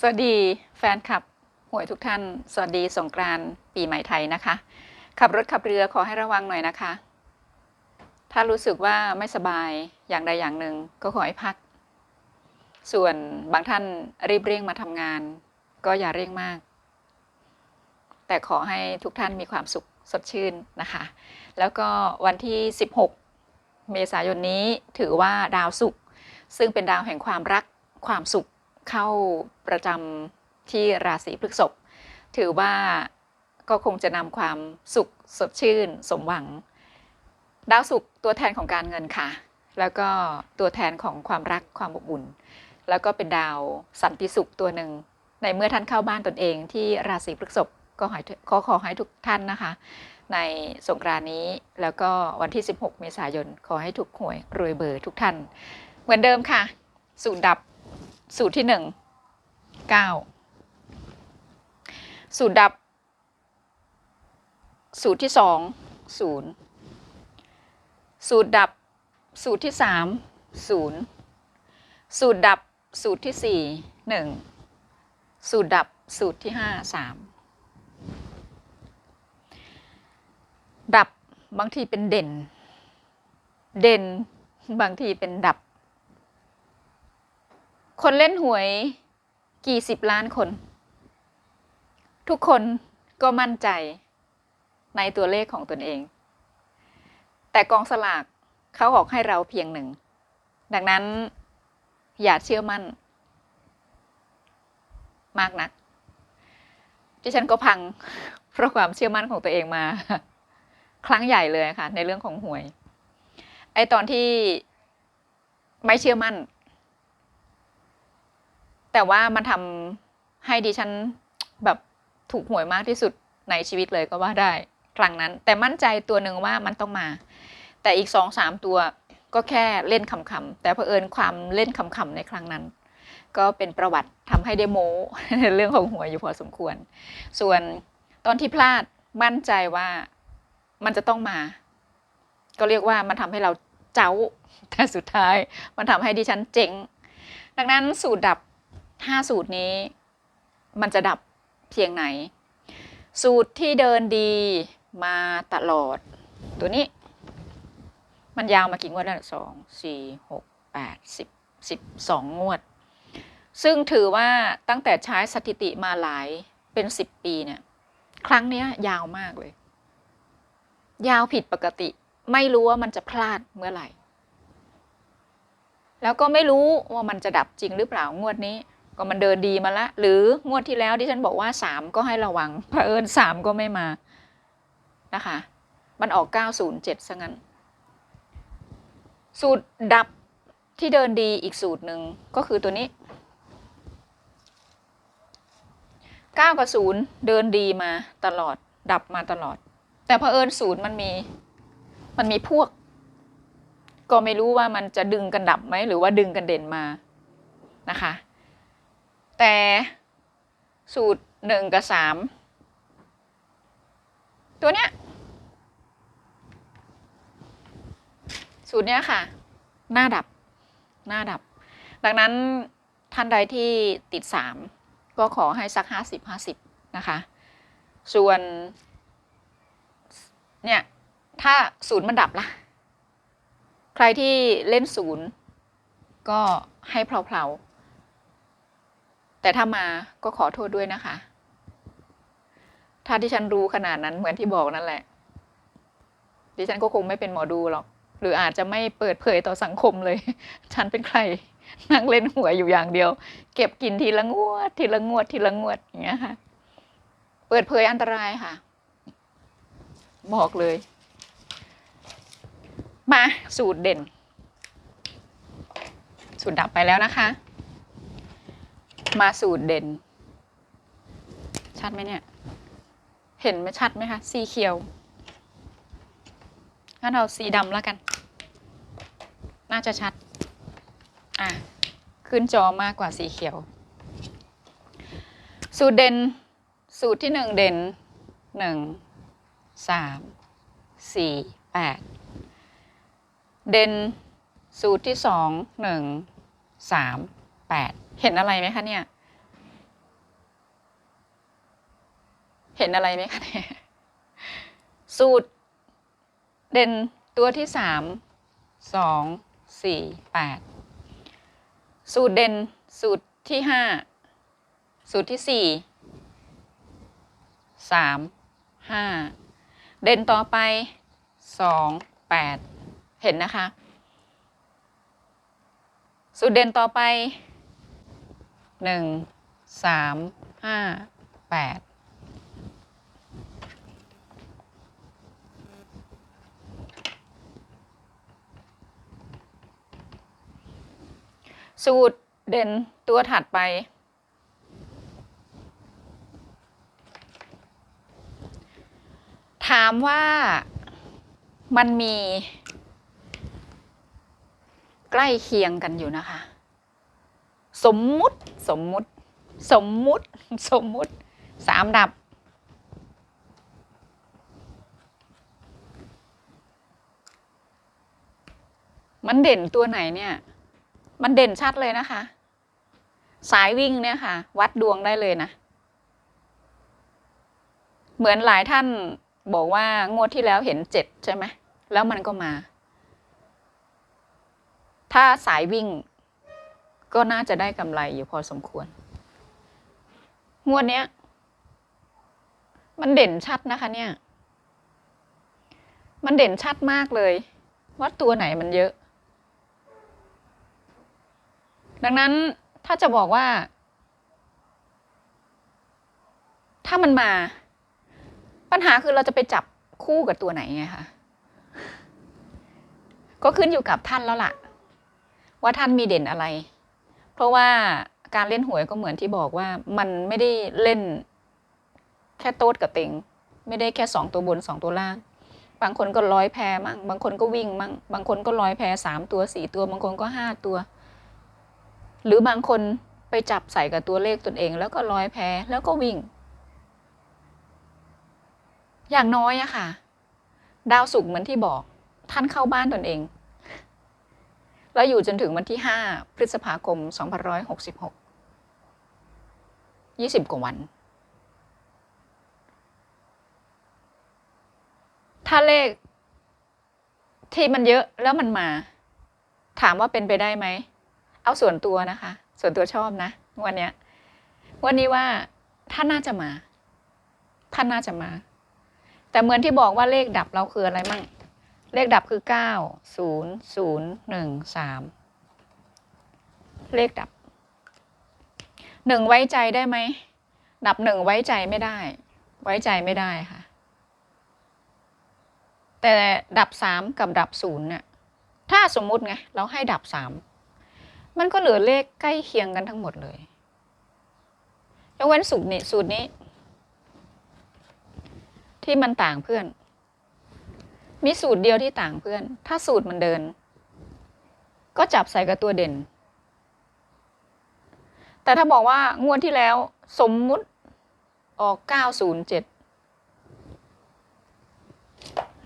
สวัสดีแฟนคลับหวยทุกท่าน สวัสดีสงกรานต์ปีใหม่ไทยนะคะ ขับรถขับเรือขอให้ระวังหน่อยนะคะ ถ้ารู้สึกว่าไม่สบายอย่างใดอย่างหนึ่งก็ขอให้พัก ส่วนบางท่านรีบเร่งมาทำงาน ก็อย่าเร่งมาก แต่ขอให้ทุกท่านมีความสุขสดชื่นนะคะ แล้วก็วันที่ 16 เมษายนนี้ถือว่าดาวศุกร์ซึ่งเป็นดาวแห่งความรักความสุข เข้าประจำที่ราศีพฤษภถือว่าก็คงจะนำความสุขสดชื่นสมหวัง ดาวศุกร์ตัวแทนของการเงินค่ะ แล้วก็ตัวแทนของความรักความอบอุ่น แล้วก็เป็นดาวสันติสุขตัวหนึ่ง ในเมื่อท่านเข้าบ้านตนเองที่ราศีพฤษภก็ขอขอขอให้ทุกท่านนะคะ ในสงกรานนี้แล้วก็วันที่ 16 เมษายน ขอให้ถูกหวยรวยเบอร์ทุกท่าน เหมือนเดิมค่ะ สูตรดับ สูตรที่1 9สูตรดับ สูตรที่2 0สูตรดับ สูตรที่3 0สูตรดับสูตรที่4 1สูตรดับสูตรที่5 3ดับบางทีเป็นเด่น เด่นบางทีเป็นดับ คนเล่นหวยกี่สิบล้านคน ทุกคนก็มั่นใจในตัวเลขของตนเอง แต่กองสลากเขาออกให้เราเพียงหนึ่ง ดังนั้นอย่าเชื่อมั่น มากนักที่ฉันก็พังเพราะความเชื่อมั่นของตัวเองมา ครั้งใหญ่เลยค่ะ ในเรื่องของหวย ไอตอนที่ไม่เชื่อมั่น แต่ว่ามันทำให้ดิฉันแบบถูกหวยมากที่สุดในชีวิตเลยก็ว่าได้ครั้งนั้น แต่มั่นใจตัวหนึ่งว่ามันต้องมา แต่อีกสองสามตัวก็แค่เล่นคำๆแต่เผอิญความเล่นคำๆในครั้งนั้น ก็เป็นประวัติทำให้ได้โมเรื่องของหวยอยู่พอสมควร ส่วนตอนที่พลาดมั่นใจว่ามันจะต้องมา ก็เรียกว่ามันทำให้เราเจ้าแต่สุดท้าย มันทำให้ดิฉันเจ๋งดังนั้นสูตรดับ 5 สูตรนี้ มันจะดับเพียงไหน สูตรที่เดินดีมาตลอด ตัวนี้ มันยาวมากี่งวดแล้วสองสี่หกแปดสิบสิบสองงวด ซึ่งถือว่าตั้งแต่ใช้สถิติมาหลายเป็นสิบปีเนี่ย ครั้งนี้ยยาวมากเลย ยาวผิดปกติ ไม่รู้ว่ามันจะพลาดเมื่อไหร่ แล้วก็ไม่รู้ว่ามันจะดับจริงหรือเปล่างวดนี้ ก็มันเดินดีมาละ หรืองวดที่แล้วที่ฉันบอกว่าสามก็ให้ระวังเผอิญสามก็ไม่มานะคะ มันออกเก้าศูนย์เจ็ดซะงั้น สูตรดับที่เดินดีอีกสูตรหนึ่งก็คือตัวนี้เก้ากับศูนย์เดินดีมาตลอดดับมาตลอด แต่เผอิญศูนย์มันมีมันมีพวก ก็ไม่รู้ว่ามันจะดึงกันดับไหมหรือว่าดึงกันเด่นมานะคะ แต่สูตรหนึ่งกับสามตัวเนี้ยสูตรเนี้ยค่ะ หน้าดับหน้าดับ ดังนั้นท่านใดที่ติดสามก็ขอให้สักห้าสิบห้าสิบนะคะ ส่วน เนี่ย ถ้าศูนย์มันดับล่ะ ใครที่เล่นศูนย์ก็ให้เพลาๆ แต่ถ้ามาก็ขอโทษด้วยนะคะ ถ้าที่ฉันรู้ขนาดนั้นเหมือนที่บอกนั่นแหละ ดิฉันก็คงไม่เป็นหมอดูหรอก หรืออาจจะไม่เปิดเผยต่อสังคมเลย ฉันเป็นใคร นั่งเล่นหวยอยู่อย่างเดียว เก็บกินทีละงวด ทีละงวด ทีละงวดอย่างเงี้ยค่ะ เปิดเผยอันตรายค่ะ บอกเลย มาสูตรเด่น สูตรดับไปแล้วนะคะ มาสูตรเด่น ชัดไหมเนี่ย เห็นไหมชัดไหมคะ สีเขียวงั้นเอาสีดำแล้วกัน น่าจะชัด อะ ขึ้นจอมากกว่าสีเขียว สูตรเด่น สูตรที่หนึ่งเด่นหนึ่งสามสี่แปดเด่นสูตรที่สองหนึ่งสามแปด เห็นอะไรไหมคะเนี่ย เห็นอะไรไหมคะเนี่ย สูตร เด่นตัวที่สามสองสี่แปดสูตรเด่นสูตรที่ห้าสูตรที่สี่สามห้าเด่นต่อไปสองแปดเห็นนะคะ สูตรเด่นต่อไป หนึ่งสามห้าแปดสูตรเด่นตัวถัดไป ถามว่ามันมีใกล้เคียงกันอยู่นะคะ สมมุติสมมุติ สมมุติ สมมุติสามดับ มันเด่นตัวไหนเนี่ย มันเด่นชัดเลยนะคะ สายวิ่งเนี่ยค่ะ วัดดวงได้เลยนะ เหมือนหลายท่านบอกว่างวดที่แล้วเห็นเจ็ดใช่ไหม แล้วมันก็มา ถ้าสายวิ่ง ก็น่าจะได้กำไรอยู่พอสมควร งวดเนี้ย มันเด่นชัดนะคะเนี่ย มันเด่นชัดมากเลย ว่าตัวไหนมันเยอะ ดังนั้นถ้าจะบอกว่า ถ้ามันมา ปัญหาคือเราจะไปจับคู่กับตัวไหนไงคะก็ขึ้นอยู่กับท่านแล้วล่ะ ว่าท่านมีเด่นอะไร เพราะว่าการเล่นหวยก็เหมือนที่บอกว่ามันไม่ได้เล่นแค่โต๊ดกับเต็ง ไม่ได้แค่สองตัวบนสองตัวล่าง บางคนก็ร้อยแพรมั่ง บางคนก็วิ่งมั่ง บางคนก็ร้อยแพรสามตัวสี่ตัว บางคนก็ห้าตัว หรือบางคนไปจับใส่กับตัวเลขตนเอง แล้วก็ร้อยแพรแล้วก็วิ่ง อย่างน้อยอะค่ะ ดาวศุกเหมือนที่บอก ท่านเข้าบ้านตนเอง แล้วอยู่จนถึงวันที่ 5 พฤษภาคม 2566 20 กว่าวัน ถ้าเลขที่มันเยอะแล้วมันมา ถามว่าเป็นไปได้ไหม เอาส่วนตัวนะคะ ส่วนตัวชอบนะ วันเนี้ยวันนี้ว่าท่านน่าจะมา ท่านน่าจะมา แต่เหมือนที่บอกว่าเลขดับเราคืออะไรมั่ง เลขดับคือเก้าศูนย์ศูนย์หนึ่งสามเลขดับหนึ่งไว้ใจได้ไหม ดับหนึ่งไว้ใจไม่ได้ ไว้ใจไม่ได้ค่ะ แต่ดับสามกับดับศูนย์เนี่ยถ้าสมมุติไง เราให้ดับสามมันก็เหลือเลขใกล้เคียงกันทั้งหมดเลยยกเว้นสูตรนี้สูตรนี้ ที่มันต่างเพื่อน มีสูตรเดียวที่ต่างเพื่อน ถ้าสูตรมันเดิน ก็จับใส่กับตัวเด่น แต่ถ้าบอกว่างวดที่แล้วสมมุติออก 907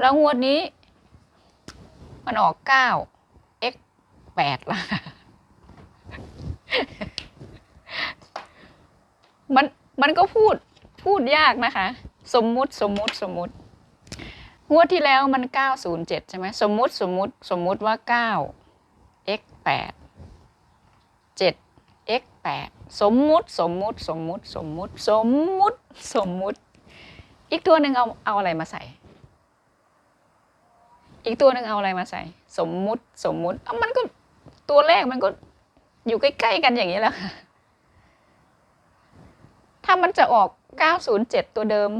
แล้วงวดนี้ มันออก 9 x 8ละมันมันก็พูดพูดยากนะคะ สมมุติสมมุติสมมุติ งวดที่แล้วมัน 907 ใช่ไหมสมมุติสมมุติสมมุติว่า 9 x 8 7 x 8สมมุติสมมุติสมมุติสมมุติสมมุติสมมุติ อีกตัวหนึ่งเอาเอาอะไรมาใส่ อีกตัวหนึ่งเอาอะไรมาใส่ สมมุติสมมุติอะมันก็ตัวเลขมันก็อยู่ใกล้ๆกันอย่างนี้และค่ะถ้ามันจะออก 907 ตัวเดิม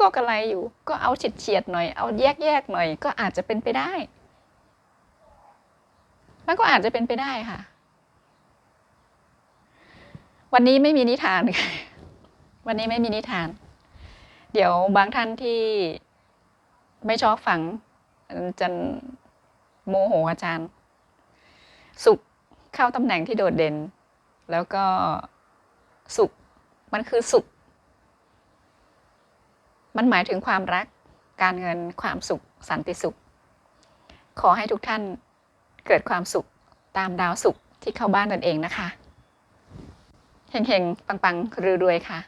ก็กระไรอยู่ ก็เอาเฉียดเฉียดๆหน่อย เอาแยกแยกๆหน่อย ก็อาจจะเป็นไปได้ มันก็อาจจะเป็นไปได้ค่ะ วันนี้ไม่มีนิทานค่ะวันนี้ไม่มีนิทาน เดี๋ยวบางท่านที่ไม่ชอบฟังจะโมโหอาจารย์ สุขเข้าตำแหน่งที่โดดเด่น แล้วก็สุขมันคือสุข มันหมายถึงความรัก การเงิน ความสุข สันติสุข ขอให้ทุกท่านเกิดความสุขตามดาวสุขที่เข้าบ้านตนเองนะคะ เฮงๆ ปังๆรวยๆค่ะ